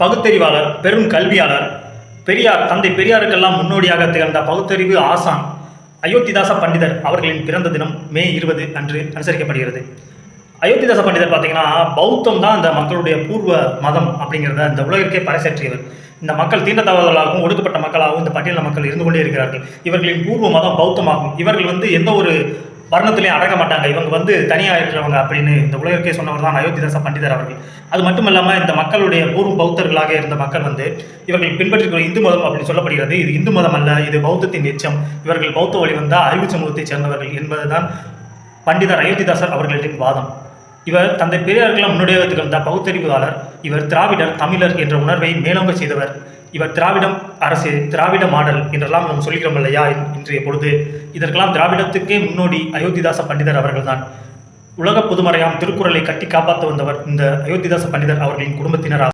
பகுத்தறிவாளர் பெரும் கல்வியாளர். பெரியார் தந்தை பெரியாருக்கெல்லாம் முன்னோடியாக திகழ்ந்த பகுத்தறிவு ஆசான் அயோத்திதாச பண்டிதர் அவர்களின் பிறந்த தினம் மே இருபது அன்று அனுசரிக்கப்படுகிறது. அயோத்திதாச பண்டிதர் பார்த்தீங்கன்னா பௌத்தம் தான் இந்த மக்களுடைய பூர்வ மதம் அப்படிங்கிறத இந்த உலகிற்கே பறைசாற்றியவர். இந்த மக்கள் தீண்டத்தவர்களாகவும் ஒடுக்கப்பட்ட மக்களாகவும் இந்த பட்டியல மக்கள் இருந்து கொண்டே இருக்கிறார்கள். இவர்களின் பூர்வ மதம் பௌத்தமாகும். இவர்கள் வந்து எந்த ஒரு வர்ணத்துலேயும் அடங்க மாட்டாங்க. இவங்க வந்து தனியாக இருக்கிறவங்க அப்படின்னு இந்த உலகிற்கே சொன்னவர் தான் அயோத்திதாச பண்டிதர் அவர்கள். அது மட்டும் இல்லாமல் இந்த மக்களுடைய பூர்வ பௌத்தர்களாக இருந்த மக்கள் வந்து இவர்கள் பின்பற்றிக்கூடிய இந்து மதம் அப்படின்னு சொல்லப்படுகிறது. இது இந்து மதம் அல்ல இது பௌத்தத்தின் எச்சம். இவர்கள் பௌத்த வழி வந்த அறிவு சமூகத்தைச் சேர்ந்தவர்கள் என்பதுதான் பண்டிதர் அயோத்திதாசர் அவர்களின் வாதம். இவர் தந்தை பெரியாருக்கெல்லாம் முன்னுடையத்துக்கு திகழ்ந்த பௌத்தறிவாளர் இவர் திராவிடர் தமிழர் என்ற உணர்வை மேலோங்க செய்தவர். இவர் திராவிடம் அரசு திராவிட மாடல் என்றெல்லாம் நாம் சொல்கிறோம் இல்லையா இன்றைய பொழுது. இதற்கெல்லாம் திராவிடத்துக்கே முன்னோடி அயோத்திதாச பண்டிதர் அவர்கள்தான். உலக பொதுமறையாம் திருக்குறளை கட்டி காப்பாற்ற வந்தவர் இந்த அயோத்திதாச பண்டிதர் அவர்களின் குடும்பத்தினர்